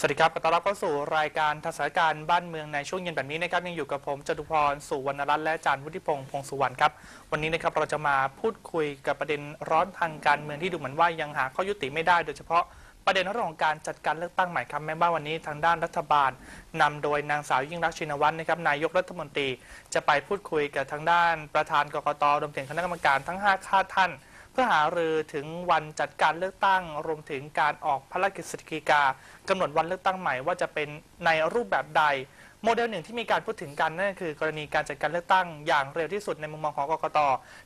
สวัสดีครับขอต้อนรับเข้าสู่รายการทัศนการบ้านเมืองในช่วงเย็นแบบนี้นะครับ ยังอยู่กับผมจตุพร สุวรรณรัตน์และอาจารย์วุฒิพงษ์พงสุวรรณครับ วันนี้นะครับเราจะมาพูดคุยกับประเด็นร้อนทางการเมืองที่ดูเหมือนว่ายังหาข้อยุติไม่ได้ โดยเฉพาะประเด็นเรื่องของการจัดการเลือกตั้งใหม่ครับแม้ว่าวันนี้ทางด้านรัฐบาลนำโดยนางสาวยิ่งรักชินวัตรนะครับนายกรัฐมนตรี จะไปพูดคุยกับทางด้านประธานกกตรวมถึงคณะกรรมการทั้ง 5 ข้าท่าน พื่อหารือถึงวันจัดการเลือกตั้ง รวมถึงการออกพระราชกฤษฎีกากำหนดวันเลือกตั้งใหม่ว่าจะเป็นในรูปแบบใด โมเดลหนึ่งที่มีการพูดถึงกันนั่นคือกรณีการจัดการเลือกตั้งอย่างเร็วที่สุดในมุมมองของกกต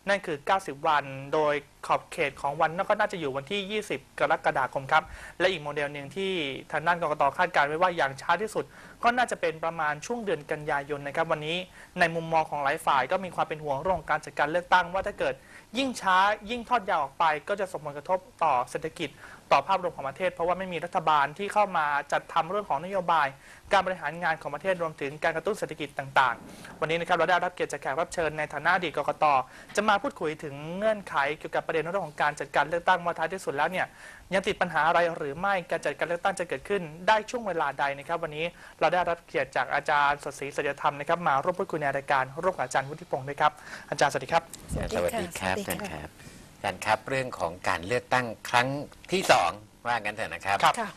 นั่นคือ 90 วัน โดยขอบเขตของวันนั่นก็น่าจะอยู่วันที่ 20 กรกฎาคมครับ และอีกโมเดลหนึ่งที่ทางด้านกกตคาดการไว้ว่าอย่างช้าที่สุด ก็น่าจะเป็นประมาณช่วงเดือนกันยายนนะครับ วันนี้ในมุมมองของหลายฝ่ายก็มีความเป็นห่วงเรื่องการจัดการเลือกตั้งว่าถ้าเกิด ยิ่งช้ายิ่งทอดยาวออกไปก็จะส่งผลกระทบต่อเศรษฐกิจ ต่อภาพรวมของประเทศ เพราะว่าไม่มีรัฐบาลที่เข้ามาจัดทำเรื่องของนโยบาย การบริหารงานของประเทศรวมถึงการกระตุ้นเศรษฐกิจต่างๆ วันนี้นะครับเราได้รับเกียรติจากแขกรับเชิญในฐานะอดีตกกตจะมาพูดคุยถึงเงื่อนไขเกี่ยวกับประเด็นเรื่องของการจัดการเลือกตั้งว่าท้ายที่สุดแล้วเนี่ยยังติดปัญหาอะไรหรือไม่การจัดการเลือกตั้งจะเกิดขึ้นได้ช่วงเวลาใดนะครับ วันนี้เราได้รับเกียรติจากอาจารย์สดศรีสัจธรรมนะครับมาร่วมพูดคุยในรายการร่วมกับอาจารย์วุฒิพงศ์ด้วยครับอาจารย์สวัสดีครับ สวัสดีครับสวัสดีท่านค่ะครับ อาจารย์ครับเรื่องของการเลือกตั้งครั้งที่สองว่างั้นเถอะนะครับครับ ค่ะ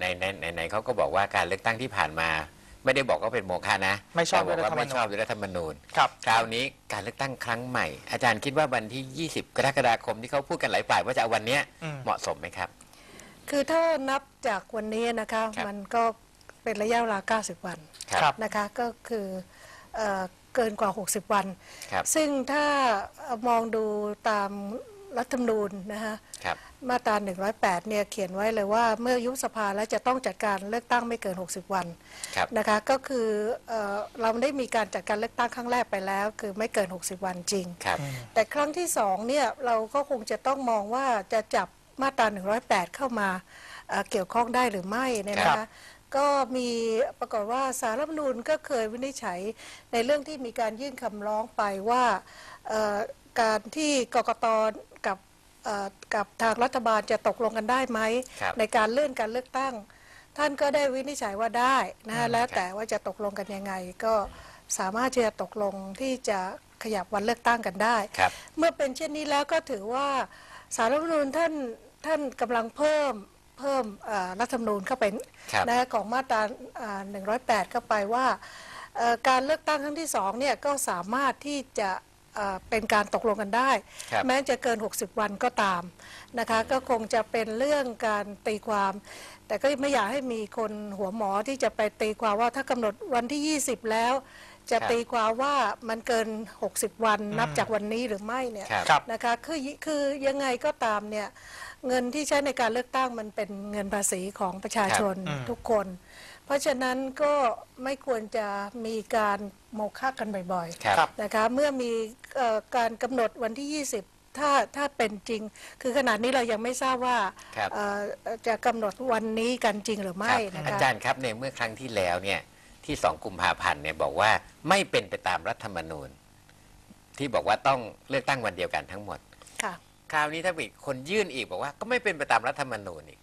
ในในในในเขาก็บอกว่าการเลือกตั้งที่ผ่านมา ไม่ได้บอกว่าเป็นโมฆะนะไม่ชอบแต่บอกว่าด้วยรัฐธรรมนูญ ไม่ชอบด้วยรัฐธรรมนูญ ครับ คราวนี้การเลือกตั้งครั้งใหม่ อาจารย์คิดว่าวันที่ 20 กรกฎาคมที่เขาพูดกันหลายฝ่ายว่าจะเอาวันเนี้ยอืม เหมาะสมไหมครับ คือถ้านับจากวันนี้นะคะ ครับ มันก็เป็นระยะเวลา 90 วันครับ นะคะ ก็คือเอ่อเกินกว่า 60 วัน ครับ ซึ่งถ้ามองดูตาม รัฐธรรมนูญนะคะครับ มาตรา 108 เนี่ยเขียนไว้เลยว่าเมื่อยุบสภาแล้วจะต้องจัดการเลือกตั้งไม่เกิน 60 วันครับ นะคะก็คือเออเราได้มีการจัดการเลือกตั้งครั้งแรกไปแล้ว คือไม่เกิน 60 วันจริง ครับ แต่ครั้งที่สองเนี่ยเราก็คงจะต้องมองว่าจะจับมาตรา 108 เข้ามาเอ่อเกี่ยวข้องได้หรือไม่เนี่ยนะครัคะบ ก็มีปรากฏว่าสารรัฐธรรมนูญก็เคยวินิจฉัยในเรื่องที่มีการยื่นคำร้องไปว่าเอ่อการที่กกต กับเอ่อกับทางรัฐบาลจะตกลงกันได้ไหม ครับในการเลื่อนการเลือกตั้ง ท่านก็ได้วินิจฉัยว่าได้นะอืฮะมแล้วครับ แต่ว่าจะตกลงกันยังไง ก็สามารถที่จะตกลงที่จะขยับวันเลือกตั้งกันได้ ครับ เมื่อเป็นเช่นนี้แล้วก็ถือว่าสารรัฐธรรมนูญท่านท่านกำลังเพิ่มเพิ่มเอ่อรัฐธรรมนูญเข้าไปครับนะของมาตราอ่า108 เข้าไปว่าเอ่อการเลือกตั้งครั้งที่สองเนี่ยก็สามารถที่จะ เอ่อเป็นการตกลงกันได้ ครับแม้จะเกิน 60 วันก็ตามนะคะก็คงจะเป็นเรื่องการตีความ แต่ก็ไม่อยากให้มีคนหัวหมอที่จะไปตีความว่าถ้ากำหนดวันที่ 20 แล้ว จะครับตีความว่ามันเกิน 60 วันนับอืมจากวันนี้หรือไม่เนี่ย ครับ ครับ นะคะคือคือยังไงก็ตามเนี่ยเงินที่ใช้ในการเลือกตั้งมันเป็นเงินภาษีของประชาชนครับอืมทุกคน เพราะฉะนั้นก็ไม่ควรจะมีการโมฆะกันบ่อยครับ ครับ ๆนะคะเมื่อมีเอ่อการกำหนดวันที่ 20 ถ้าถ้าเป็นจริง คือขนาดนี้เรายังไม่ทราบว่าครับ เอ่อจะกำหนดวันนี้กันจริงหรือคไม่รับนะอาคะ จารย์ครับในเมื่อครั้งที่แล้วเนี่ยที่สองกุมภาพันธ์เนี่ยบอกว่าไม่เป็นไปตามรัฐธรรมนูญ ที่บอกว่าต้องเลือกตั้งวันเดียวกันทั้งหมด ค่ะ คราวนี้ถ้ามีคนยื่นอีกบอกว่าก็ไม่เป็นไปตามรัฐธรรมนูญอีก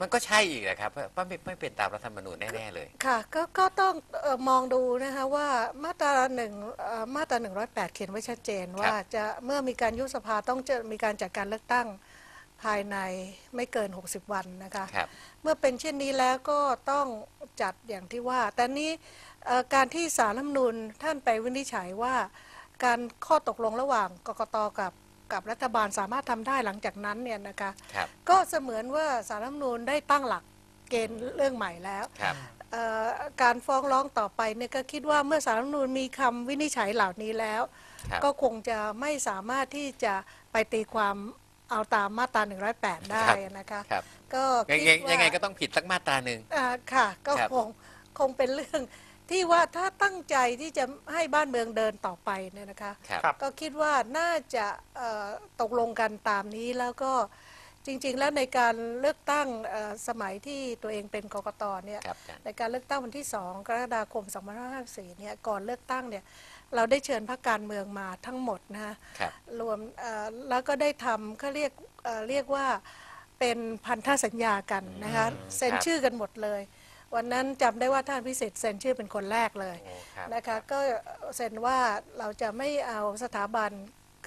มันก็ใช่อีกนะครับว่าไม่ไม่เป็นตามรัฐธรรมนูญแน่ๆเลย ค่ะก็ก็ต้องเอ่อมองดูนะคะว่ามาตราหนึ่งเอ่อมาตรา108 เขียนไว้ชัดเจนว่าจะเมื่อมีการยุบสภาต้องจะมีการจัดการเลือกตั้งภายในไม่เกิน 60 วันนะคะ ครับ เมื่อเป็นเช่นนี้แล้วก็ต้องจัดอย่างที่ว่า แต่นี้เอ่อการที่สารรัฐธรรมนูญท่านไปวินิจฉัยว่า การข้อตกลงระหว่างกกตกับ กับรัฐบาลสามารถทำได้หลังจากนั้นเนี่ยนะคะครับก็เสมือนว่าสารรัฐธรรมนูญได้ตั้งหลักเกณฑ์เรื่องใหม่แล้วครับเอ่อการฟ้องร้องต่อไปเนี่ยก็คิดว่าเมื่อสารรัฐธรรมนูญมีคำวินิจฉัยเหล่านี้แล้วครับก็คงจะไม่สามารถที่จะไปตีความเอาตามมาตรา 108 ได้นะคะครับก็ยังคิดไงว่ายังไงก็ต้องผิดสักมาตราหนึ่งอ่าค่ะ ก็ครับคงคงเป็นเรื่อง ที่ว่าถ้าตั้งใจที่จะให้บ้านเมืองเดินต่อไปเนี่ยนะคะครับครับ ก็คิดว่าน่าจะเอ่อตกลงกันตามนี้แล้วก็จริง ๆ แล้วในการเลือกตั้งเอ่อสมัยที่ตัวเองเป็นกกตเนี่ยครับอาจารย์ ในการเลือกตั้งวันที่ 2 กรกฎาคม 2554เนี่ยก่อนเลือกตั้งเนี่ยเราได้เชิญพรรคการเมืองมาทั้งหมดนะฮะ ครับ รวมเอ่อแล้วก็ได้ทำเขาเรียกเอ่อเรียกว่าเป็นพันธสัญญากันนะคะอืมเซ็นครับชื่อกันหมดเลย วันนั้นจำได้ว่าท่านพิเศษเซ็นชื่อเป็นคนแรกเลยโอ้ครับนะคะก็เซ็นว่าเราจะไม่เอาสถาบัน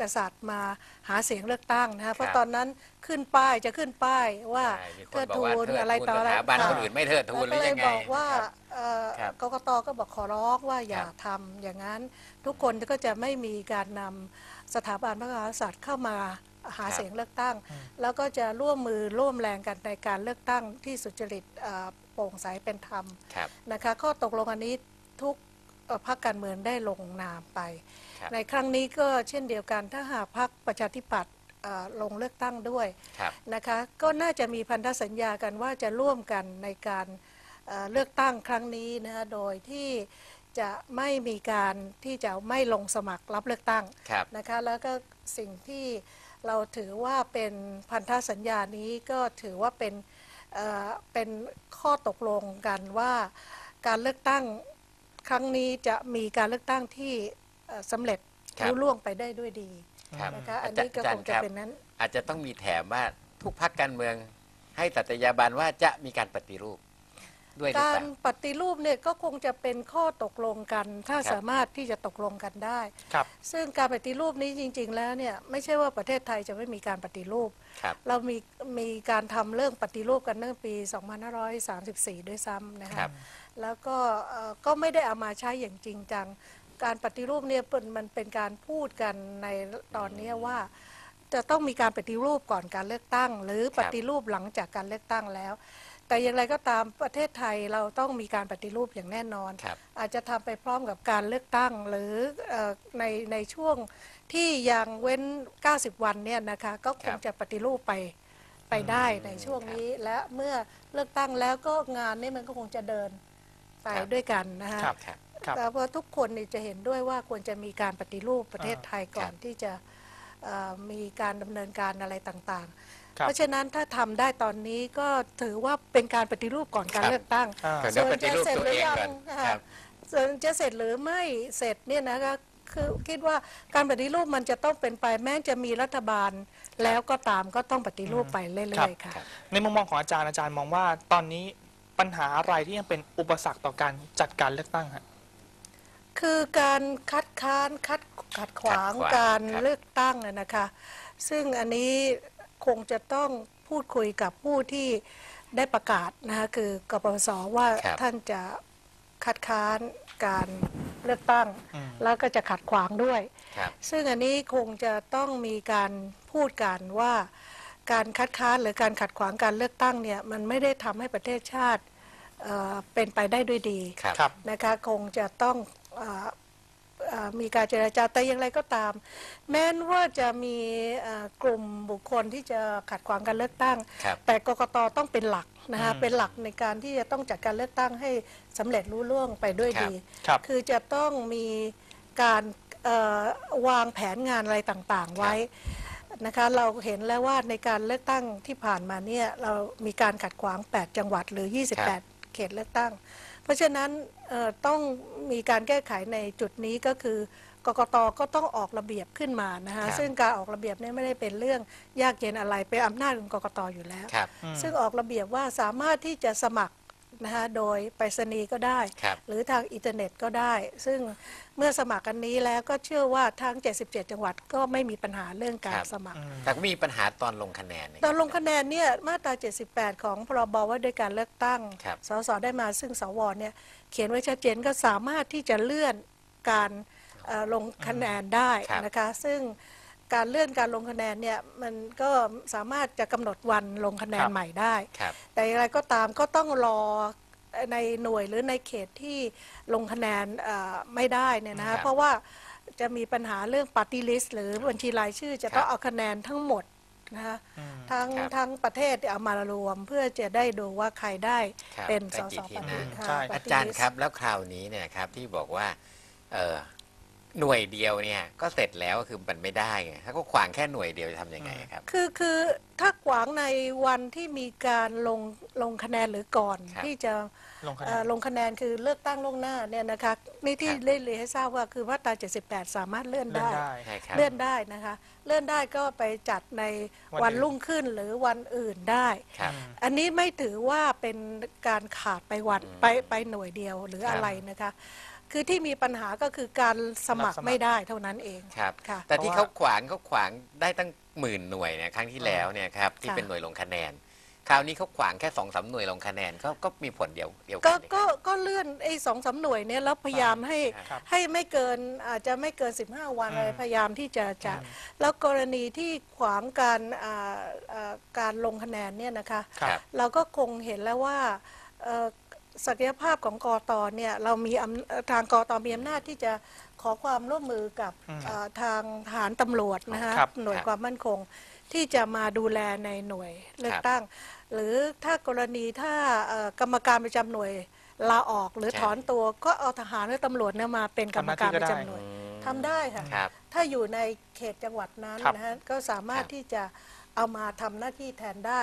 กษัตริย์มาหาเสียงเลือกตั้งนะคะเพราะตอนนั้นขึ้นป้ายจะขึ้นป้ายว่าใช่มีคเทินดบอกทูว่าลเทิดอะไรทูลต่อสอะไรถาบันค่ะคนอื่นไม่เทิดทูลหแล้วรืก็อเลยัยงไงบอกว่าครับ เอ่อครับกกตก็บอกขอร้องว่าอย่าครับทำอย่างนั้น ทุกคนก็จะไม่มีการนำสถาบันพระมหากษัตริย์เข้ามาหาครับ เสียงเลือกตั้งอืมแล้วก็จะร่วมมือร่วมแรงกันในการเลือกตั้งที่สุจริตเอ่อ โปร่งใสเป็นธรรมครับ นะคะข้อตกลงอันนี้ทุกเอ่อพรรคการเมืองได้ลงนามไป ครับ ในครั้งนี้ก็เช่นเดียวกันถ้าหากพรรคประชาธิปัตย์เอ่อลงเลือกตั้งด้วย ครับ นะคะก็น่าจะมีพันธสัญญากันว่าจะร่วมกันในการเอ่อเลือกตั้งครั้งนี้นะคะโดยที่จะไม่มีการที่จะไม่ลงสมัครรับเลือกตั้งครับ นะคะแล้วก็สิ่งที่เราถือว่าเป็นพันธสัญญานี้ก็ถือว่าเป็น เอ่อเป็นข้อตกลงกันว่าการเลือกตั้งครั้งนี้จะมีการเลือกตั้งที่เอ่อสำเร็จครับรุ่ล่วงไปได้ด้วยดีครับนะคะอันอาจารนี้ย์ก็อาจารคงย์จะครับ เป็นนั้น อาจจะต้องมีแถมว่าทุกพักการเมืองให้สัตยาบันว่าจะมีการปฏิรูป ด้วยหรือการเปล่า ปฏิรูปเนี่ยก็คงจะเป็นข้อตกลงกัน ถ้าครับ สามารถที่จะตกลงกันได้ ครับ ซึ่งการปฏิรูปนี้จริง ๆ แล้วเนี่ยไม่ใช่ว่าประเทศไทยจะไม่มีการปฏิรูป ครับ เรามีมีการทำเรื่องปฏิรูปกันตั้งปี 2534 ด้วยซ้ำนะครัคะบ แล้วก็เอ่อก็ไม่ได้เอามาใช้อย่างจริงจัง การปฏิรูปเนี่ยเป็นมันเป็นการพูดกันในตอนนี้ว่า จะต้องมีการปฏิรูปก่อนการเลือกตั้ง หรือปฏิรูปหลังจากการเลือกตั้งแล้ว แต่อย่างไรก็ตามประเทศไทยเราต้องมีการปฏิรูปอย่างแน่นอน ครับ อาจจะทำไปพร้อมกับการเลือกตั้งหรือเออในในช่วงที่ยังเว้น 90 วันเนี่ยนะคะก็คครังบจะปฏิรูปไปไปได้อืมในช่วงนี้ และเมื่อเลือกตั้งแล้วก็งานนี้มันก็คงจะเดินไปด้วยกันนะคะ ครับ ครับ ครับ แต่ว่าทุกคนนี่จะเห็นด้วยว่าควรจะมีการปฏิรูปประเทศอ่าไทยก่อนครับที่จะเอ่อมีการดำเนินการอะไรต่างๆครับ เพราะฉะนั้นถ้าทำได้ตอนนี้ก็ถือว่าเป็นการปฏิรูปก่อนการครับ เลือกตั้ง อ่า เดี๋ยวปฏิรูปตัวเองก่อนอ่าครับ ส่วนจะเสร็จหรือไม่เสร็จเนี่ยนะคะคือคิดว่าการปฏิรูปมันจะต้องเป็นไปแม้จะมีรัฐบาล แล้วก็ตามก็ต้องปฏิรูปไปเรื่อยๆค่ะ ในมุมมองของอาจารย์อาจารย์มองว่าตอนนี้ปัญหาอะไรที่ยังเป็นอุปสรรคต่อการจัดการเลือกตั้งฮะ คือการคัดค้านคัดขัดขวางขัดขวางการครับ เลือกตั้งน่ะนะคะ ซึ่งอันนี้ คงจะต้องพูดคุยกับผู้ที่ได้ประกาศนะคะคือกปปสว่าครับ ท่านจะคัดค้านการเลือกตั้ง อืมแล้วก็จะขัดขวางด้วย ครับ ซึ่งอันนี้คงจะต้องมีการพูดกันว่าการคัดค้านหรือการขัดขวางการเลือกตั้งเนี่ยมันไม่ได้ทำให้ประเทศชาติเอ่อเป็นไปได้ด้วยดีครับ ครับ นะคะคงจะต้องเอ่อเอ่อ มีการเจรจาแต่อย่างไรก็ตาม แม้นว่าจะมีเอ่อกลุ่มบุคคลที่จะขัดขวางการเลือกตั้งครับแต่กกตต้องเป็นหลักนะคะอืมเป็นหลักในการที่จะต้องจัดการเลือกตั้งให้สำเร็จรุ่ล่วงไปด้วยครับดีครับคือจะต้องมีการเอ่อวางแผนงานอะไรต่างๆ ไว้นะคะเราเห็นแล้วว่าในการเลือกตั้งที่ผ่านมาเนี่ยเรามีการขัดขวาง 8 จังหวัดหรือ 28 เขตเลือกตั้ง เพราะฉะนั้นเอ่อต้องมีการแก้ไขในจุดนี้ก็คือกกตก็ต้องออกระเบียบขึ้นมานะครัคะบซึ่งการออกระเบียบเนี่ยไม่ได้เป็นเรื่องยากเย็นอะไรเป็นอำนาจของกกตอยู่แล้วครับอืมซึ่งออกระเบียบว่าสามารถที่จะสมัคร นะคะโดยไปรษณีย์ก็ได้ ครับหรือทางอินเทอร์เน็ตก็ได้ ซึ่งเมื่อสมัครกันนี้แล้วก็เชื่อว่าทั้ง 77 จังหวัดก็ไม่มีปัญหาเรื่องการครับ สมัครอืมแต่ก็มีปัญหาตอนลงคะแนนเนี่ยตอนลงคะแนนเนี่ยมาตรา 78 ของพรบว่าด้วยการเลือกตั้ง ครับ สสได้มาซึ่งสวเนี่ยเขียนไว้ชัดเจนก็สามารถที่จะเลื่อนการเอ่อลงคะแนนได้ครับนะคะ ซึ่ง การเลื่อนการลงคะแนนเนี่ยมันก็สามารถจะกำหนดวันลงคะแนคนรับ ใหม่ได้ ครับ แต่อย่างไรก็ตามก็ต้องรอในหน่วยหรือในเขตที่ลงคะแนนเอ่อไม่ได้เนี่ยนะครัคะบเพราะว่าจะมีปัญหาเรื่องป a r t y list หรือบัญชีรายชื่อจะต้องครับเอาคะแนนทั้งหมดนะคะอืมทั้งครับ ทั้งประเทศเอามารวมเพื่อจะได้ดูว่าใครได้ครับเป็นได้สกี่สที่ปฏินั่งค่ะใช่ปอาฏิจารย์ลิสต์ครับแล้วคราวนี้เนี่ยครับที่บอกว่าเออ หน่วยเดียวเนี่ยก็เสร็จแล้วก็คือมันไม่ได้ไงถ้าก็ขวางแค่หน่วยเดียวจะทำยังไงครับ คือคือถ้าขวางในวันที่มีการลงลงคะแนนหรือก่อนครับที่จะลงคะแนเอ่อนลงคะแนนคือเลือกตั้งล่วงหน้าเนี่ยนะคะนี่ที่ครับได้เรียนให้ทราบว่าคือมาตรา78 สามารถเลื่อนเลื่อนได้ ได้ ใช่ครับ เลื่อนได้นะคะ เลื่อนได้ก็ไปจัดในวันวันอื่น รุ่งขึ้นหรือวันอื่นได้ ครับอืมอันนี้ไม่ถือว่าเป็นการขาดไปวันอืม ไปไปหน่วยเดียวหรือครับ อะไรนะคะ คือที่มีปัญหาก็คือการสมัครรับสมัครไม่ได้เท่านั้นเองครับค่ะ แต่ที่เพเขาราะว่าขวางเขาขวางได้ตั้งหมื่นหน่วยเนี่ยครั้งที่แล้วเนี่ยครับที่ค่ะเป็นหน่วยลงคะแนน คราวนี้เขาขวางแค่สองสามหน่วยลงคะแนนก็ก็มีผลเดียวเดียวกัก็นเลยก็ก็เลื่อนไอ้สองสามหน่วยเนี่ยแล้วพยายามให้ครับ ให้ไม่เกินอาจจะไม่เกิน 15 วันอืมเลยพยายามที่จะจะอืมแล้วกรณีที่ขวางการอ่าอ่าการลงคะแนนเนี่ยนะคะ ครับ เราก็คงเห็นแล้วว่าเอ่อ ศักยภาพของกอตเนี่ยเรามีอำเอ่อทางกอตมีอำนาจที่จะขอความร่วมมือกับอืมเอ่อทางทหารตำรวจนะคะครับหน่วยครับความมั่นคง ที่จะมาดูแลในหน่วยเลือกตั้ง หรือถ้ากรณีถ้าเอ่อกรรมการประจำหน่วยลาออกหรือใช่ ถอนตัวก็เอาทหารหรือตำรวจเนี่ยมาเป็นกรรมการประจำหน่วยอืมทำได้ค่ะ ครับ ถ้าอยู่ในเขตจังหวัดนั้นครับนะฮะก็สามารถครับที่จะเอามาทำหน้าที่แทนได้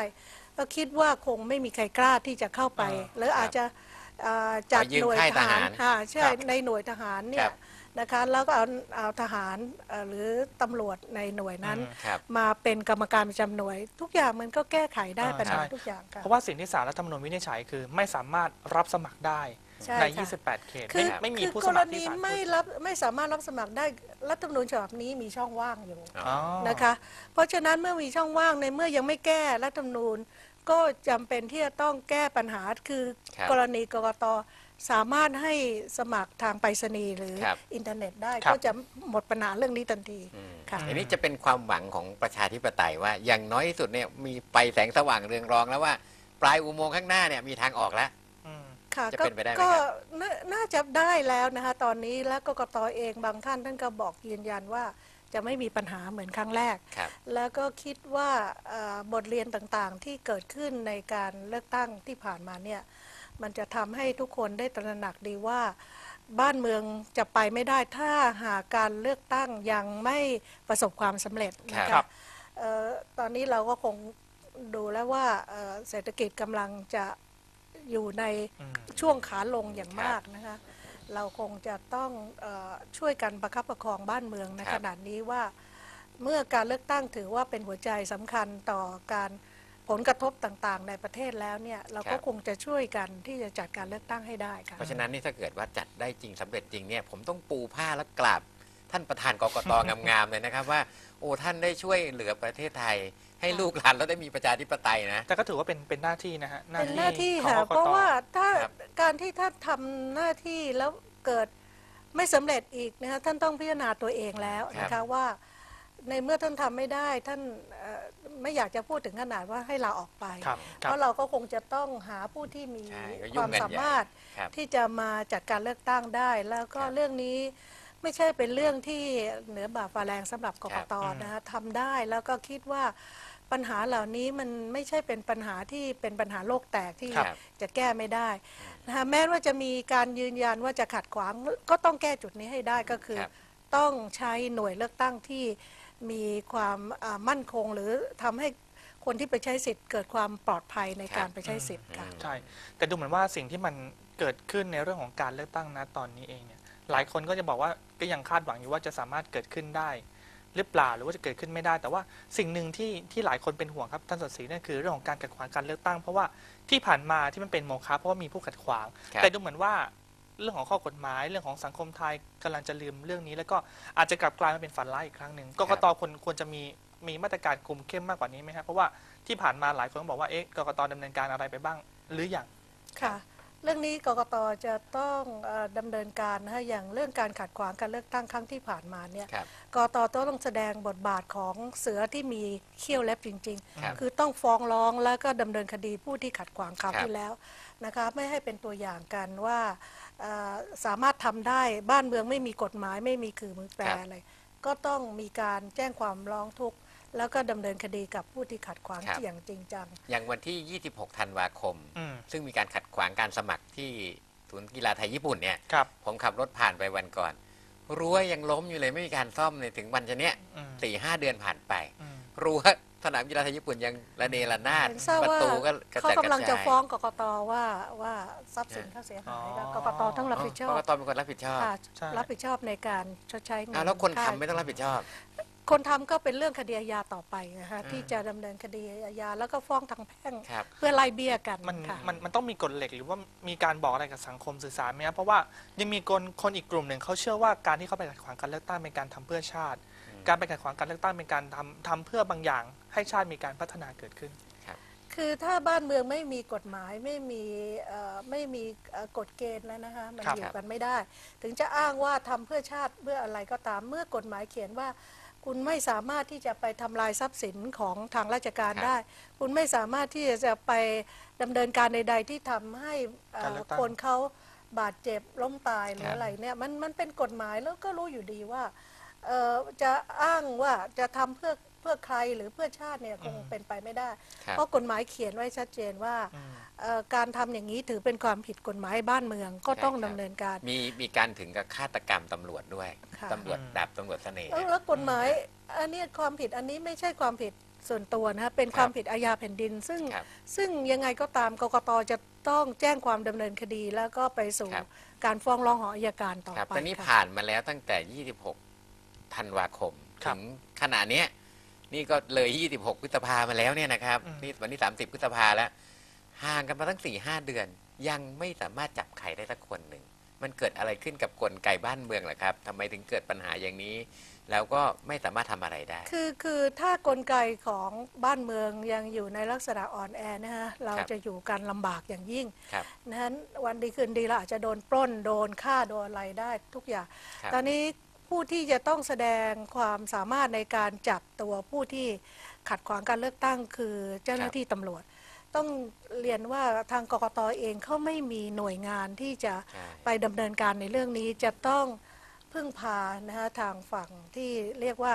ก็คิดว่าคงไม่มีใครกล้าที่จะเข้าไป อ่าหรืออาจจะเอ่อจัดเอายืนหน่วยค่ายททหาหารรค่ะใช่ครับในหน่วยทหารเนี่คยรับนะคะแล้วก็เอาเอาทหารเอ่อหรือตำรวจในหน่วยนั้น อืมครับ มาเป็นกรรมการประจำหน่วย ทุกอย่างมันก็แก้ไขได้อ่าปัญหาใช่ ทุกอย่างค่ะ เพราะว่าสิ่งที่สารรัฐธรรมนูญวินิจฉัยคือไม่สามารถรับสมัครได้ใช่ใน ค่ะ 28 เขตคือไม่ไม่มีคือผู้กสรมัครณีที่ศาลไม่พูดรับไม่สามารถรับสมัครได้รัฐธรรมนูญฉบับนี้มีช่องว่างอยู่อ๋ออ๋อ นะคะ เพราะฉะนั้นเมื่อมีช่องว่างในเมื่อยังไม่แก้รัฐธรรมนูญ ก็จำเป็นที่จะต้องแก้ปัญหาคือครับกรณีกกตสามารถให้สมัครทางไปรษณีย์หรือครับอินเทอร์เน็ตได้ครับ ก็จะหมดปัญหาเรื่องนี้ทันทีอืมค่ะ อันนี้จะเป็นความหวังของประชาธิปไตยว่าอย่างน้อยที่สุดเนี่ยมีไปแสงสว่างเรืองรองแล้วว่า ปลายอุโมงค์ข้างหน้าเนี่ยมีทางออกแล้ว อืม ค่ะจะก็เป็นไปได้ไหมก็ครับน่าน่าจะได้แล้วนะคะตอนนี้แล้วกกตเองบางท่านท่านก็บอกยืนยันว่า จะไม่มีปัญหาเหมือนครั้งแรก ครับ แล้วก็คิดว่าเอ่อบทเรียนต่างๆ ที่เกิดขึ้นในการเลือกตั้งที่ผ่านมาเนี่ยมันจะทำให้ทุกคนได้ตระหนักดีว่า บ้านเมืองจะไปไม่ได้ถ้าหากการเลือกตั้งยังไม่ประสบความสำเร็จนะครัคะบ เอ่อตอนนี้เราก็คงดูแล้วว่าเอ่อเศรษฐกิจกำลังจะอยู่ในอืม ช่วงขาลงอย่างครับมากนะคะ เราคงจะต้องเออช่วยกันประคับประคองบ้านเมืองในครับขณะนี้ว่า เมื่อการเลือกตั้งถือว่าเป็นหัวใจสำคัญต่อการผลกระทบต่างๆ ในประเทศแล้วเนี่ยเราก็คงจะช่วยกันที่จะจัดการเลือกตั้งให้ได้ค่ะเพราะฉะนั้นนี่ถ้าเกิดว่าจัดได้จริงสำเร็จจริงเนี่ยผมต้องปูผ้าแล้วกราบท่านประธานกกตงามๆเลยนะครับว่า โอ้ท่านได้ช่วยเหลือประเทศไทย ให้ลูกหลานเราได้มีประชาธิปไตยนะ แต่ก็ถือว่าเป็นเป็นหน้าที่นะฮะเป็นหน้าที่ของค่ะกกต เพราะว่าถ้าครับ การที่ท่านทำหน้าที่แล้วเกิดไม่สำเร็จอีกนะคะท่านต้องพิจารณาตัวเองแล้วนะคะว่า ในเมื่อท่านทำไม่ได้ท่านเอ่อไม่อยากจะพูดถึงขนาดว่าให้ลาออกไป ครับคเพรับ ราะเราก็คงจะต้องหาผู้ที่มีใช่ก็คยุ่วางมกันสาใหญ่ มารถ ครับ ที่จะมาจัดการเลือกตั้งได้ แล้วก็ครับเรื่องนี้ไม่ใช่เป็นเรื่องที่เหนือบาฝ่าแรงสำหรับกคกรับตนะคะทำได้แล้วก็คิดว่า ปัญหาเหล่านี้มันไม่ใช่เป็นปัญหาที่เป็นปัญหาโลกแตกที่ครับ จะแก้ไม่ได้นะคะแม้ว่าจะมีการยืนยันว่าจะขัดขวางก็ต้องแก้จุดนี้ให้ได้ก็คือ ครับ ต้องใช้หน่วยเลือกตั้งที่มีความอ่ามั่นคง หรือทำให้คนที่ไปใช้สิทธิ์ เกิดความปลอดภัยในการไปใช้สิทธิ์ค่ะ ใช่ แต่ดูเหมือนว่าสิ่งที่มันเกิดขึ้นในเรื่องของการเลือกตั้งนะตอนนี้เองเนี่ย หลายคนก็จะบอกว่าก็ยังคาดหวังอยู่ว่าจะสามารถเกิดขึ้นได้ หรือเปล่าหรือว่าจะเกิดขึ้นไม่ได้ แต่ว่าสิ่งหนึ่งที่ที่หลายคนเป็นห่วงครับท่านสดศรีนั่นคือเรื่องของการขัดขวางการเลือกตั้ง เพราะว่าที่ผ่านมาที่มันเป็นโมฆะเพราะว่ามีผู้ขัดขวางครับแต่ดูเหมือนว่าเรื่องของข้อกฎหมาย เรื่องของสังคมไทยกำลังจะลืมเรื่องนี้ แล้วก็อาจจะกลับกลายมาเป็นฝันร้ายอีกครั้งหนึ่งกกตควรควรจะมีมีมาตรการคุมเข้มมากกว่านี้ไหมครับเพราะว่าที่ผ่านมาหลายคนก็บอกว่าเอ๊ะกกตดำเนินการอะไรไปบ้างหรืออย่างค่ะ เรื่องนี้กกตจะต้องเออดำเนินการนะคะอย่างเรื่องการขัดขวางการเลือกตั้งครั้งที่ผ่านมาเนี่ยครับกกตต้องแสดงบทบาทของเสือที่มีเขี้ยวเล็บจริงครับๆคือต้องฟ้องร้องแล้วก็ดำเนินคดีผู้ที่ขัดขวางคราวครับที่แล้วนะคะไม่ให้เป็นตัวอย่างกันว่าเอ่อสามารถทำได้บ้านเมืองไม่มีกฎหมายไม่มีคือมือแปรครับอะไรก็ต้องมีการแจ้งความร้องทุกข์ แล้วก็ดำเนินคดีกับผู้ที่ขัดขวางอย่างจริงจัง อย่างวันที่ 26 ธันวาคม อืมซึ่งมีการขัดขวางการสมัครที่ศูนย์กีฬาไทยญี่ปุ่นเนี่ย ครับผมขับรถผ่านไปวันก่อน รั้วยังล้มอยู่เลยไม่มีการซ่อมเลยถึงวันจะเนี้ยอืมสี่ห้าเดือนผ่านไป อืมรั้วสนามกีฬาไทยญี่ปุ่นยังระเนระนาดเห็นทราบประว่า ตูก็กระเขาจัดกกำลังระจะจายฟ้องกกตว่าว่าทรัพย์สินเขาเสียหายอ๋อแล้วกกตต้องรับผิดชอกบตเป็นคนรับผิดชอบค่ะใช่รับผิดชอบในการชดใช้เงินอ้าวแล้วคนทำค่าไม่ต้องรับผิดชอบ คนทำก็เป็นเรื่องคดีอาญาต่อไปนะคะอืมที่จะดำเนินคดีอาญาแล้วก็ฟ้องทางแพ่งครับเพื่อไล่เบี้ยกันมันค่ะมันมันต้องมีกฎเหล็กหรือว่ามีการบอกอะไรกับสังคมสื่อสารไหมครับเพราะว่ายังมีคนคนอีกกลุ่มหนึ่งเขาเชื่อว่าการที่เขาไปขัดขวางการเลือกตั้งเป็นการทำเพื่อชาติอืมการไปขัดขวางการเลือกตั้งเป็นการทำทำเพื่อบางอย่าง ให้ชาติมีการพัฒนาเกิดขึ้นคือถ้าบ้านเมืองไม่มีกฎหมายไม่มีเอ่อไม่มีเอ่อกฎเกณฑ์แล้วนะคะมันครับอยู่กันไม่ได้ ถึงจะอ้างว่าทำเพื่อชาติเพื่ออะไรก็ตามเมื่อกฎหมายเขียนว่า คุณไม่สามารถที่จะไปทำลายทรัพย์สินของทางราชการครับได้ คุณไม่สามารถที่จะไปดำเนินการใด ๆ ที่ทำให้เอ่อการเลือกตั้งคนเขาบาดเจ็บล้มตายหรืคอรับอะไรเนี่ยมันมันเป็นกฎหมายแล้วก็รู้อยู่ดีว่าเอ่อจะอ้างว่าจะทำเพื่อ เพื่อใครหรือเพื่อชาติเนี่ยคงอืมเป็นไปไม่ได้ ครับ เพราะกฎหมายเขียนไว้ชัดเจนว่าอืม เอ่อการทำอย่างนี้ถือเป็นความผิดกฎหมายบ้านเมืองก็ต้องใช่ครับดำเนินการ มีมีการถึงกับฆาตกรรมตำรวจด้วยค่ะ ตำรวจอืม ดาบตำรวจเสน่ห์ เออแล้วกฎหมายอันนี้ความผิดอันนี้ไม่ใช่ความผิดส่วนตัวนะคะเป็นครับความผิดอาญาแผ่นดิน ซึ่งครับซึ่งยังไงก็ตามกกตจะต้องแจ้งความดำเนินคดี แล้วก็ไปสู่ครับ การฟ้องร้องของอัยการต่อครับไปแต่นี่ค่ะ ผ่านมาแล้วตั้งแต่ 26 ธันวาคม ครัถึบงขณะเนี้ย นี่ก็เลย 26 พฤษภามาแล้วเนี่ยนะครับอืมนี่วันที่30 พฤษภาแล้ว ห่างกันมาตั้ง 4-5 เดือน ยังไม่สามารถจับใครได้สักคนหนึ่ง มันเกิดอะไรขึ้นกับกลไกบ้านเมืองล่ะครับทำไมถึงเกิดปัญหาอย่างนี้ แล้วก็ไม่สามารถทำอะไรได้ คือคือถ้ากลไกของบ้านเมืองยังอยู่ในลักษณะอ่อนแอนะฮะเราครับจะอยู่กันลำบากอย่างยิ่งครับ นั้นวันดีคืนดีเราอาจจะโดนปล้นโดนฆ่าโดนอะไรได้ทุกอย่าง ครับ ตอนนี้ ผู้ที่จะต้องแสดงความสามารถในการจับตัวผู้ที่ขัดขวางการเลือกตั้งคือเจ้าหน้าที่ตำรวจ ต้องเรียนว่าทางกกตเองเขาไม่มีหน่วยงานที่จะใช่ไปดำเนินการในเรื่องนี้จะต้องพึ่งพานะคะทางฝั่งที่เรียกว่า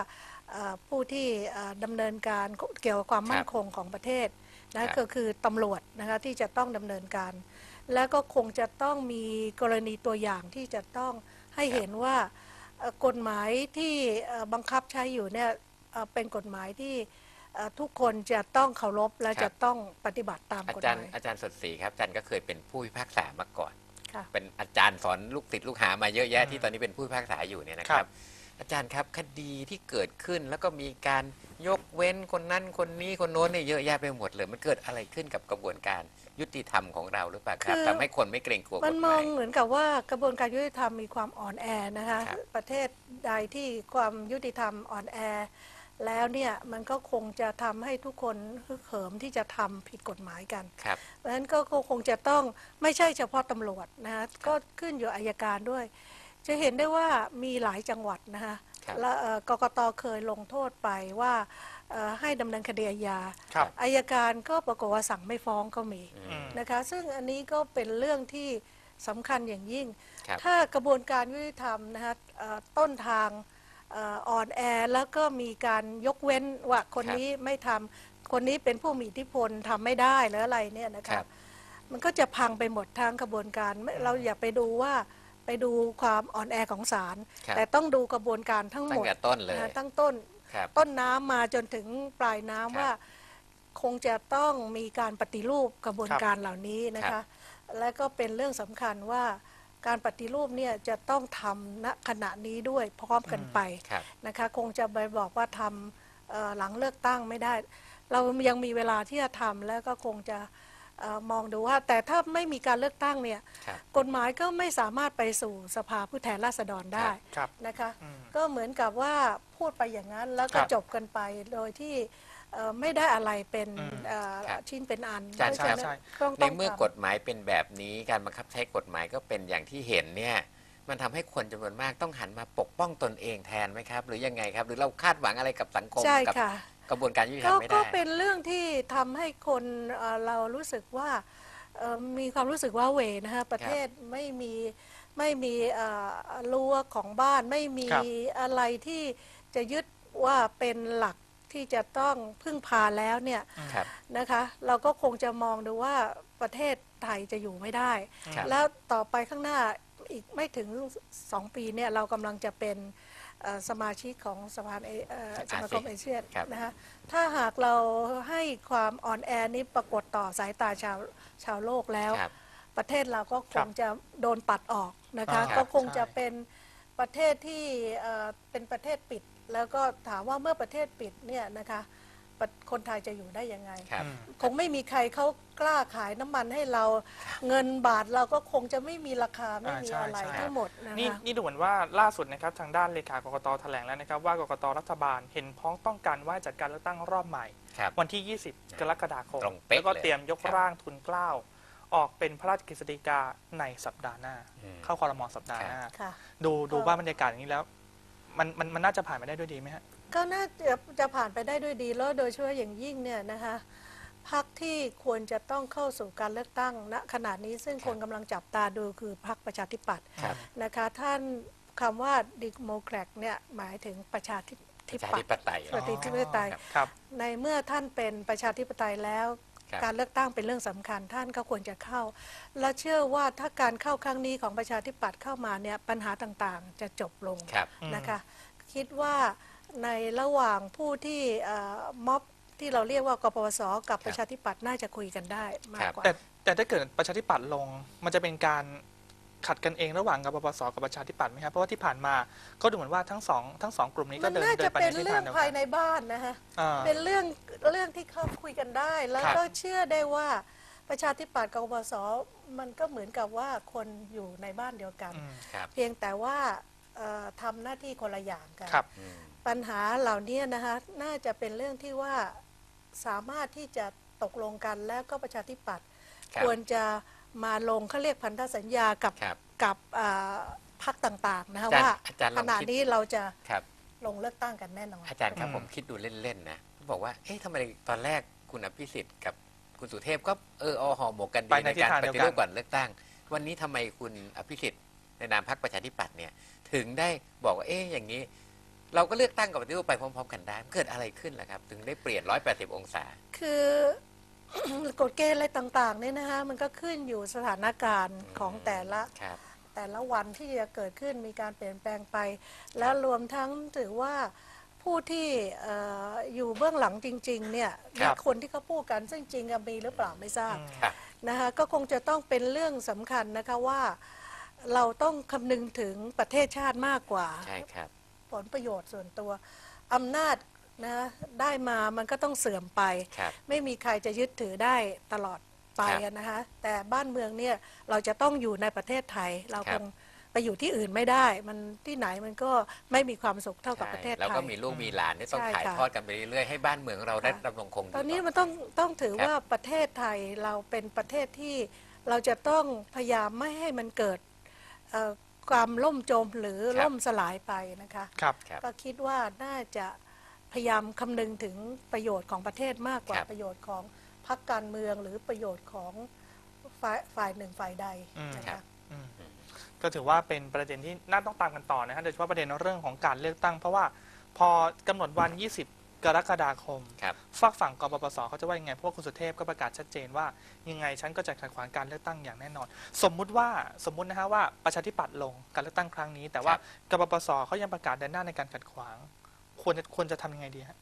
เอ่อผู้ที่เอ่อดำเนินการเกี่ยวกับความมั่นคงของประเทศครันะบก็คือตำรวจนะคะที่จะต้องดำเนินการ และก็คงจะต้องมีกรณีตัวอย่างที่จะต้องให้เห็นว่าเอ่อ กฎหมายที่เอ่อบังคับใช้อยู่เนี่ยเอ่อเป็นกฎหมายที่เอ่อทุกคนจะต้องเคารพและจะต้องปฏิบัติตามอากฎจาหรย์มายอาจารย์สดศรีครับอาจารย์ก็เคยเป็นผู้พิพากษามาก่อนค่ะเป็นอาจารย์สอนลูกศิษย์ลูกหามาเยอะแยะอืมที่ตอนนี้เป็นผู้พิพากษาอยู่เนี่ยนะคครัรับบอาจารย์ครับคดีที่เกิดขึ้นแล้วก็มีการยกเว้นคนนั้นคนนี้คนโน้นเนี่ยเยอะแยะไปหมดเลยมันเกิดอะไรขึ้นกับกระบวนการ ยุติธรรมของเราหรือเปล่าครับคือ ทำให้คนไม่เกรงกลัวกมัฎนหมอมางยเหมือนกับว่ากระบวนการยุติธรรมมีความอ่อนแอนะคะ ครับประเทศใดที่ความยุติธรรมอ่อนแอ แล้วเนี่ยมันก็คงจะทำให้ทุกคนฮึกเหิมที่จะทำผิดกฎหมายกัน ครับ เพราะฉะนั้นก็คงจะต้องไม่ใช่เฉพาะตำรวจนะคะก็ขึ้นอยู่อายการด้วย จะเห็นได้ว่ามีหลายจังหวัดนะคะครับ และเอ่อกกตเคยลงโทษไปว่าเอ่อให้ดำเนินคดีอาญาครับอายการก็ปรากฏว่าสั่งไม่ฟ้องก็มีอือืมมนะคะ ซึ่งอันนี้ก็เป็นเรื่องที่สำคัญอย่างยิ่ง ครับถ้ากระบวนการยุติธรรมนะคะเอ่อต้นทางเอ่ออ่อนแอแล้วก็มีการยกเว้นว่าคนครับนี้ไม่ทำคนนี้เป็นผู้มีอิทธิพลทำไม่ได้หรืออะไรเนี่ยนะครัคะบมันก็จะพังไปหมดทางกระบวนการไม่เราอย่าไปดูว่าไปดูความอ่อนแอของศาลครับ แต่ต้องดูกระบวนการทั้งหตั้มงดแต่ต้นเลย นะคะตั้งต้น ครับต้นน้ำมาจนถึงปลายน้ำครับว่า คงจะต้องมีการปฏิรูปกระบวนครับการเหล่านี้นะครัคะ บ และก็เป็นเรื่องสำคัญว่าการปฏิรูปเนี่ยจะต้องทำณขณะนี้ด้วยพร้อมกันไป ครับ นะคะคงจะไปบอกว่าทำเอ่อหลังเลือกตั้งไม่ได้ เรายังมีเวลาที่จะทำแล้วก็คงจะ เอ่อมองดูว่า แต่ถ้าไม่มีการเลือกตั้งเนี่ยครับกฎหมายก็ไม่สามารถไปสู่สภาผู้แทนราษฎรได้ครับนะคะ อืม ก็เหมือนกับว่าพูดไปอย่างนั้นแล้วก็ครับจบกันไปโดยที่เอ่อไม่ได้อะไรเป็นอืมเอ่อครับชิ้นเป็นอันใช่เพราะฉะนั้นใช่ ต้องในต้องเมื่อทำกฎหมายเป็นแบบนี้การบังคับใช้กฎหมายก็เป็นอย่างที่เห็นเนี่ยมันทำให้คนจำนวนมากต้องหันมาปกป้องตนเองแทนไหมครับ หรือยังไงครับ หรือเราคาดหวังอะไรกับสังคมใช่กัค่ะ กระบวนการยุติธรก็รมไม่ก็ได้ เป็นเรื่องที่ทำให้คนเอ่อเรารู้สึกว่าเอ่อมีความรู้สึกว่าเหวนะคะประเทศไม่มีไม่มีเอ่อรั้วของบ้านไม่มีครับ อะไรที่จะยึดว่าเป็นหลักที่จะต้องพึ่งพาแล้วเนี่ยครับ นะคะ เราก็คงจะมองดูว่าประเทศไทยจะอยู่ไม่ได้ ครับ แล้วต่อไปข้างหน้าอีกไม่ถึง 2 ปีเนี่ยเรากำลังจะเป็นเอ่อ สมาชิกของสภาเอเอ่อสมาคมเอเชียนครับนะคะถ้าหากเราให้ความอ่อนแอนี้ปรากฏต่อสายตาชาวชาวโลกแล้วครับประเทศเราก็คครังบจะโดนปัดออกนะคะอ่าก็คงใช่จะเป็นประเทศที่เอ่อเป็นประเทศปิด แล้วก็ถามว่าเมื่อประเทศปิดเนี่ยนะคะประ คนไทยจะอยู่ได้ยังไง ครับอืมคงไม่มีใครเขากล้าขายน้ำมันให้เรา เงินบาทเราก็คงจะไม่มีราคาไม่มีอ่าใช่อะไรใช่ ทั้งหมดนะนี่คะ นี่ดูเหมือนว่าล่าสุดนะครับทางด้านเลขากกตแถลงแล้วนะครับว่ากกตรัฐบาลเห็นพ้องต้องการว่าจัดการเลือกตั้งรอบใหม่ ครับ วันที่ 20 กรกฎาคม ตรงเป๊ะแล้วก็เลยเตรียมยกครับร่างทุนเกล้าออกเป็นพระราชกฤษฎีกาในสัปดาห์หน้า อืม เข้าคอรมอสัปดาห์หน้า ค่ะ ดูดูก็ว่าบรรยากาศอย่างนี้แล้ว มันมันมันน่าจะผ่านไปได้ด้วยดีไหมฮะ ก็น่าจะจะผ่านไปได้ด้วยดีแล้วโดยเฉพาะอย่างยิ่งเนี่ยนะคะพักที่ควรจะต้องเข้าสู่การเลือกตั้งณขณะนี้ซึ่งครับคนกำลังจับตาดูคือพรรคประชาธิปัตย์ครับนะคะท่านคำว่าดิโมแครตเนี่ยหมายถึงประชาธิประชาปัตธิย์ปไตยประชาธิปไตยครับครับในเมื่อท่านเป็นประชาธิปไตยแล้ว ครับ การเลือกตั้งเป็นเรื่องสำคัญ ท่านก็ควรจะเข้า และเชื่อว่าถ้าการเข้าครั้งนี้ของประชาธิปัตย์เข้ามาเนี่ยปัญหาต่างๆ จะจบลงครับอืมนะคะ คิดว่า ในระหว่างผู้ที่เอ่อม็อบที่เราเรียกว่ากปปสกับครับประชาธิปัตย์น่าจะคุยกันได้มาครักบกว่า แต่แต่ถ้าเกิดประชาธิปัตย์ลง มันจะเป็นการขัดกันเองระหว่างกปปสกับประชาธิปัตย์ไหมครับเพราะว่าที่ผ่านมาก็ดูเหมือนว่าทั้งสองทั้งสองกลุ่มนี้ก็มันเดินน่าเดิจะนไปเป็นในทิศเรื่ทาองงเดียวภายกันในบ้านนะคะอ่า เป็นเรื่องเรื่องที่เขาคุยกันได้ แล้วครับ ก็เชื่อได้ว่าประชาธิปัตย์กับกปปสมันก็เหมือนกับว่าคนอยู่ในบ้านเดียวกัน อืมครับ เพียงแต่ว่าเอ่อทำหน้าที่คนละอย่างกัน ครับ อืม ปัญหาเหล่านี้นะคะน่าจะเป็นเรื่องที่ว่าสามารถที่จะตกลงกันแล้วก็ประชาธิปัตย์ครับควรจะมาลงเขาเรียกพันธสัญญากับครับกับอ่าพรรคต่างๆนะคะอาจารย์ว่าอาจารย์ลของณะคิด นี้เราจะครับ ลงเลือกตั้งกันแน่นอน อาจารย์ครับอืม ผมคิดดูเล่น ๆ นะบอกว่า เอ๊ะทำไมตอนแรกคุณอภิสิทธิ์กับคุณสุเทพก็เออเอาหอหมกกันดีไปในในการทิศทางปเดียวกัน ฏิรูปก่อนเลือกตั้ง วันนี้ทำไมคุณอภิสิทธิ์ในนามพรรคประชาธิปัตย์เนี่ย ถึงได้บอกว่าเอ๊ะอย่างนี้ เราก็เลือกตั้งกับปฏิรูปไปพร้อม ๆ กันได้มันเกิดอะไรขึ้นล่ะครับ ถึงได้เปลี่ยน 180 องศา คือ กฎเกณฑ์อะไรต่างๆเนี่ยนะคะมันก็ขึ้นอยู่สถานการณ์ของแต่ละครับแต่ละวันที่จะเกิดขึ้นมีการเปลี่ยนแปลงไป แล้วรวมทั้งถือว่าผู้ที่เอ่ออยู่เบื้องหลังจริงๆเนี่ยครับคนที่เขาพูดกันซึ่งจริงอะมีหรือเปล่าไม่ทราบอืมครับ นะคะก็คงจะต้องเป็นเรื่องสำคัญนะคะว่า เราต้องคำนึงถึงประเทศชาติมากกว่า ใช่ครับ ผลประโยชน์ส่วนตัวอำนาจนะได้มามันก็ต้องเสื่อมไป ครับ ไม่มีใครจะยึดถือได้ตลอดไปครับอะนะคะแต่บ้านเมืองเนี่ยเราจะต้องอยู่ในประเทศไทย เราครัคบงไปอยู่ที่อื่นไม่ได้ มันที่ไหนมันก็ไม่มีความสุขเท่ากับประเทศใช่แล้วไทก็ยมีลูกมีหลานที่ต้องใช่ถ่ายค่ะทอดกันไปเรื่อยๆให้บ้านเมืองเราได้ค่ะ ดำรงคงอยู่ตอนนี้ต่มันต้องต้องถือครับว่าประเทศไทยเราเป็นประเทศที่เราจะต้องพยายามไม่ให้มันเกิดเอ่อ ความล่มจมหรือล่มสลายไปนะคะ ครับ ครับ ก็คิดว่าน่าจะพยายามคำนึงถึงประโยชน์ของประเทศมากกว่าครับ ประโยชน์ของพรรคการเมืองหรือประโยชน์ของฝ่ายฝ่ายหนึ่งฝ่ายใดอืม นะครัคะบอืมก็ถือว่าเป็นประเด็นที่น่าต้องตามกันต่อนะฮะโดยเฉพาะประเด็นเรื่องของการเลือกตั้ง เพราะว่าพอกำหนดวัน 20 กรกฎาคมครับ ฝากฝั่งกปปสเขาจะว่ายังไงเพราะว่าคุณสุเทพก็ประกาศชัดเจนว่า ยังไงฉันก็จะขัดขวางการเลือกตั้งอย่างแน่นอน สมมุติว่าสมมุตินะฮะว่าประชาธิปัตย์ลงการเลือกตั้งครั้งนี้ แต่ว่าครับ กปปสเขายังประกาศเดินหน้าในการขัดขวาง ควรจะควรจะทำยังไงดีฮะ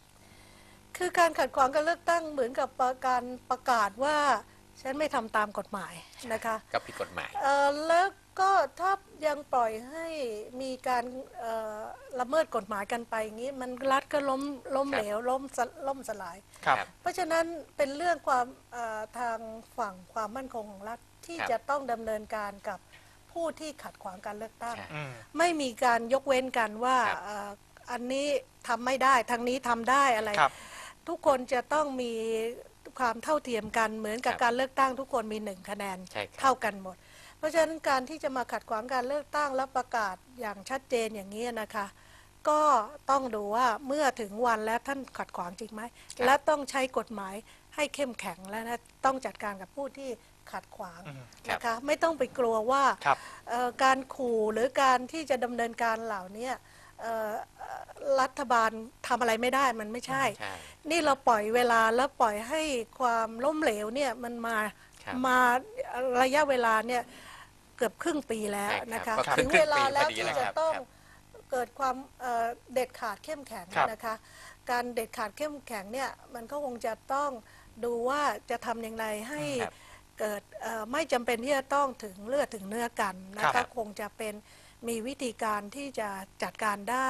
คือการขัดขวางการเลือกตั้งเหมือนกับการประกาศว่า ฉันไม่ทำตามกฎหมายนะคะก็ผิดกฎหมาย เอ่อแล้ว ก็ถ้ายังปล่อยให้มีการเอ่อละเมิดกฎหมายกันไปอย่างนี้ มันรัฐก็ล้มล้มครับ เหลวล้มสล่มสลายครับครับ เพราะฉะนั้นเป็นเรื่องความเอ่อทางฝั่งความมั่นคงของรัฐที่ครับ จะต้องดำเนินการกับผู้ที่ขัดขวางการเลือกตั้ง ใช่ อืม ไม่มีการยกเว้นกันว่าครับ เอ่ออันนี้ทำไม่ได้ทางนี้ทำได้อะไร ครับ ทุกคนจะต้องมีความเท่าเทียมกันเหมือนกับครับการเลือกตั้งทุกคนมีหนึ่งคะแนนใช่ครับ เท่ากันหมดเพ ราะฉะนั้นการที่จะมาขัดขวางการเลือกตั้งและประกาศอย่างชัดเจนอย่างนี้นะคะ ก็ต้องดูว่าเมื่อถึงวันแล้วท่านขัดขวางจริงไหมครับและต้องใช้กฎหมายให้เข้มแข็งและนะต้องจัดการกับผู้ที่ขัดขวางอืมนะคะไม่ต้องไปกลัวว่าครับเอ่อการขู่หรือการที่จะดำเนินการเหล่านี้เอ่อเอ่อรัฐบาลทำอะไรไม่ได้มันไม่ใช่ใช่ นี่เราปล่อยเวลาแล้วปล่อยให้ความล้มเหลวเนี่ยมันมาครับมาระยะเวลาเนี่ยเกือบครึ่งปีแล้วใช่ครับนะคะก็ครึ่ถึงงครึ่งเวลาแล้วปีพอดีที่แล้วจะครับต้องครับเกิดความเอ่อเด็ดขาดเข้มแข็งครับนะคะ การเด็ดขาดเข้มแข็งเนี่ยมันก็คงจะต้องดูว่าจะทำอย่างไรให้ครับเกิดเอ่อไม่จำเป็นที่จะต้องถึงเลือดถึงเนื้อกันนะครัคะบคงจะเป็นมีวิธีการที่จะจัดการได้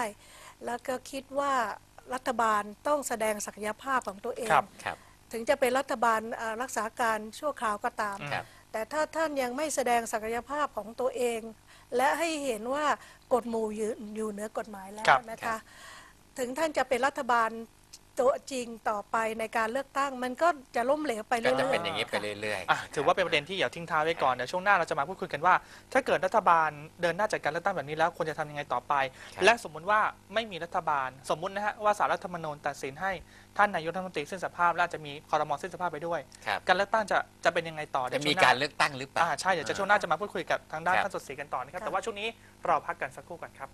แล้วก็คิดว่ารัฐบาลต้องแสดงศักยภาพของตัวเองครับครับถึงจะเป็นรัฐบาลเอ่อรักษาการชั่วคราวก็ตามครับ แต่ถ้าท่านยังไม่แสดงศักยภาพของตัวเอง และให้เห็นว่ากฎหมู่อยู่อยู่เหนือกฎหมายแล้วครับนะครัคะ บ ถึงท่านจะเป็นรัฐบาล ตัวจริงต่อไปในการเลือกตั้ง มันก็จะล้มเหลวไปก็เรื่อยๆจะเป็นอย่างนี้ไปค่ะเรื่อยอะถือว่าเป็นประเด็นที่อย่าทิ้งท้ายไว้ก่อนเดี๋ยวช่วงหน้าเราจะมาพูดคุยกันว่า ถ้าเกิดรัฐบาลเดินหน้าจัดการเลือกตั้งแบบนี้แล้วควรจะทำยังไงต่อไปครับและสมมุติว่าไม่มีรัฐบาล สมมุตินะฮะว่าสารรัฐธรรมนูญตัดสินให้ท่านนายกรัฐมนตรีสิ้นสภาพและอาจจะมีคอรมอสิ้นสภาพไปด้วยครับการเลือกตั้งจะจะเป็นยังไงต่อจะเดี๋ยวมีช่วงหน้การเลือกตั้งหรือเปล่า อ่าใช่เดี๋ยวจะช่วงหน้าจะมาพูดคุยกับทางด้านครับท่านสดศรีกันต่อนะครับค่ะแต่ว่าช่วงนี้เราพักกันสักครู่ก่อนครับ